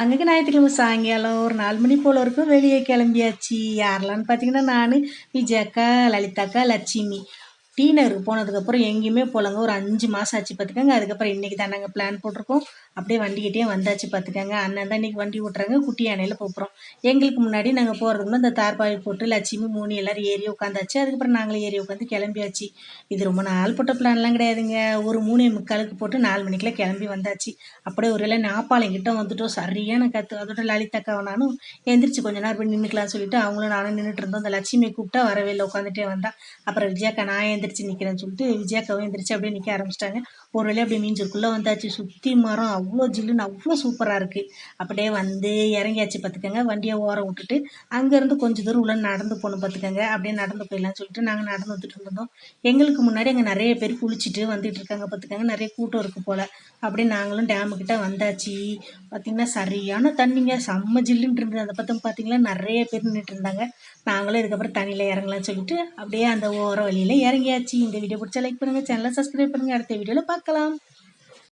அங்கே ஞாயிற்றுக்கிழமை சாயங்காலம் ஒரு நாலு மணி போல் இருக்கும். வெளியே கிளம்பியாச்சு. யாரெல்லாம்னு பார்த்தீங்கன்னா நான் விஜயக்கா லலிதாக்கா லட்சுமி. டி நகருக்கு போனதுக்கப்புறம் எங்கேயுமே போகலங்க. ஒரு அஞ்சு மாதம் ஆச்சு பார்த்துக்கோங்க. அதுக்கப்புறம் இன்றைக்கி தான் நாங்கள் பிளான் போட்டிருக்கோம். அப்படியே வண்டிக்கிட்டே வந்தாச்சு பார்த்துக்கோங்க. அண்ணன் தான் இன்றைக்கி வண்டி ஓட்டுறாங்க. குட்டி யானையில் போகிறோம் எங்களுக்கு முன்னாடி நாங்கள் போகிறதுக்கு முன்னாடி இந்த தார்பாய் போட்டு லட்சுமி மூணு எல்லோரும் ஏறி உட்காந்தாச்சு அதுக்கப்புறம் நாங்களும் ஏறி உட்காந்து கிளம்பியாச்சு. இது ரொம்ப நாள் போட்ட பிளான்லாம் கிடையாதுங்க. ஒரு மூணு முக்காலுக்கு போட்டு நாலு மணிக்கெல்லாம் கிளம்பி வந்தாச்சு. அப்படியே ஒரு வேலை நாப்பாளையங்கிட்ட வந்துட்டோம். சரியான கற்று அதோட லலிதாக்காவை நானும் எந்திரிச்சு கொஞ்ச நேரம் போய் நின்றுக்கலாம்னு சொல்லிட்டு அவங்களும் நானும் நின்றுட்டு இருந்தோம். அந்த லட்சுமியை கூப்பிட்டா வரவே இல்லை. உட்காந்துட்டே வந்தா. அப்புறம் விஜயாக்கா நான் எந்திரிச்சு நிற்கிறேன்னு சொல்லிட்டு விஜயாக்காவும் எந்திரிச்சு அப்படியே நிற்க ஆரம்பிச்சிட்டாங்க. ஒரு வழியாக அப்படியே மீஞ்சருக்குள்ளே வந்தாச்சு. சுற்றி மரம் அவ்வளோ ஜில்லுன்னு அவ்வளோ சூப்பராக இருக்குது அப்படியே வந்து இறங்கியாச்சு பார்த்துக்கோங்க வண்டியை ஓரம் விட்டுட்டு அங்கேருந்து கொஞ்சம் தூரம் உள்ள நடந்து போகணும் பார்த்துக்கோங்க அப்படியே நடந்து போயிடலாம்னு சொல்லிட்டு நாங்கள் நடந்து வந்துட்டு இருந்தோம். எங்களுக்கு முன்னாடி அங்கே நிறைய பேர் குளிச்சுட்டு வந்துட்டு இருக்காங்க பார்த்துக்கோங்க நிறைய கூட்டம் இருக்குது போல். அப்படியே நாங்களும் டேமுக்கிட்ட வந்தாச்சு. பார்த்திங்கன்னா சரியான தண்ணிங்க. செம்ம ஜில்லுன்னு இருந்தது. அந்த பக்கம் பார்த்திங்களா நிறைய பேர் நின்றுட்டு இருந்தாங்க. நாங்களும் இதுக்கப்புறம் தண்ணியில் இறங்கலாம்னு சொல்லிட்டு அப்படியே அந்த ஓர வழியில் இறங்கியாச்சு. இந்த வீடியோ பிடிச்ச லைக் பண்ணுங்கள் சேனலை சப்ஸ்கிரைப் பண்ணுங்கள் அடுத்த வீடியோவில் பார்க்கலாம்.